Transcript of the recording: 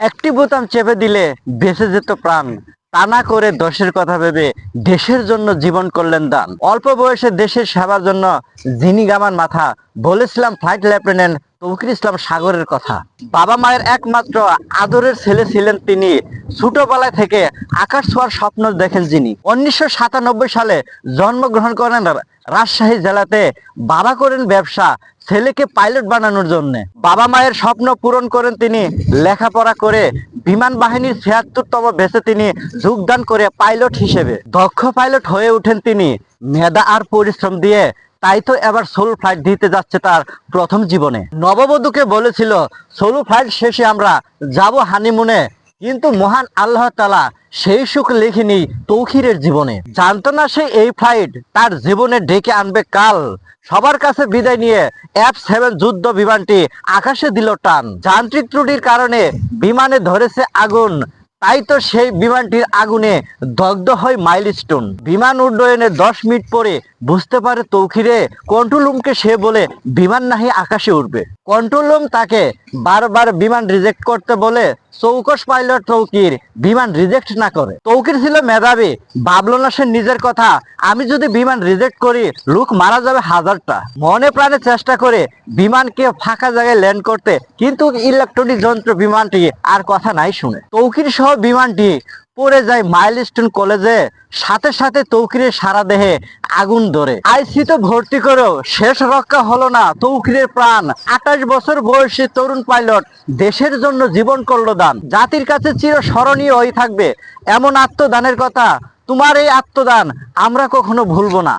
একটি বোতাম চেপে দিলে বেঁচে যেত প্রাণ। তা না করে দশের কথা ভেবে দেশের জন্য জীবন করলেন দান। অল্প বয়সে দেশের সেবার জন্য যিনি গামান মাথা বলেছিলাম ফ্লাইট লেফটেন্যান্ট তৌকির ইসলাম সাগরের কথা। বাবা মায়ের একমাত্র আদরের ছেলে ছিলেন তিনি। ছোটবেলায় থেকে আকাশ ছোঁয়ার স্বপ্ন দেখেন যিনি। উনিশশো সাতানব্বই সালে জন্মগ্রহণ করেন রাজশাহী জেলাতে বাবা করেন ব্যবসা, ছেলেকে পাইলট বানানোর জন্য। বাবা মায়ের স্বপ্ন পূরণ করেন তিনি, লেখাপড়া করে বিমান বাহিনীর ছিয়াত্তরতম বেসে তিনি যোগদান করে পাইলট হিসেবে। দক্ষ পাইলট হয়ে ওঠেন তিনি। মেধা আর পরিশ্রম দিয়ে তাই তো এবার সোলো ফ্লাইট দিতে যাচ্ছে তার প্রথম জীবনে। নববধূকে বলেছিল, সোলো ফ্লাইট শেষে আমরা যাব হানিমুনে। কিন্তু মহান আল্লাহ তালা সেই সুখ লিখিনি তৌখিরের জীবনে। জানতো না সে এই ফ্লাইট তার জীবনে ডেকে আনবে কাল? সবার কাছে বিদায় নিয়ে এফ সেভেন যুদ্ধ বিমানটি আকাশে দিল টান। যান্ত্রিক ত্রুটির কারণে বিমানে ধরেছে আগুন। তাই তো সেই বিমানটির আগুনে দগ্ধ হয় মাইলস্টোন। বিমান উড্ডয়নে দশ মিনিট পরে বুঝতে পারে তৌখিরে কন্ট্রোল রুমকে সে বলে, বিমান নাহি, আকাশে উঠবে কন্ট্রোল রুম তাকে বারবার বিমান রিজেক্ট করতে বলে চৌকস পাইলট তৌকির বিমান রিজেক্ট না করে। তৌকির ছিল মেধাবী ভাবলো না সে নিজের কথা, আমি যদি বিমান রিজেক্ট করি, লুক মারা যাবে হাজারটা। মনে প্রাণে চেষ্টা করে বিমানকে ফাঁকা জায়গায় ল্যান্ড করতে, কিন্তু ইলেকট্রনিক যন্ত্র বিমানটি আর কথা নাই শুনে। তৌকির সহ বিমানটি পড়ে যায় মাইলস্টোন কলেজে সাথে সাথে তৌকিরের সারা দেহে আগুন ধরে। আইসিতে ভর্তি করেও শেষ রক্ষা হলো না তৌকিরের প্রাণ। আঠাশ বছর বয়সী তরুণ পাইলট দেশের জন্য জীবন করল দান। জাতির কাছে চির স্মরণীয় হয়ে থাকবে এমন আত্মদানের কথা। তোমার এই আত্মদান আমরা কখনো ভুলবো না।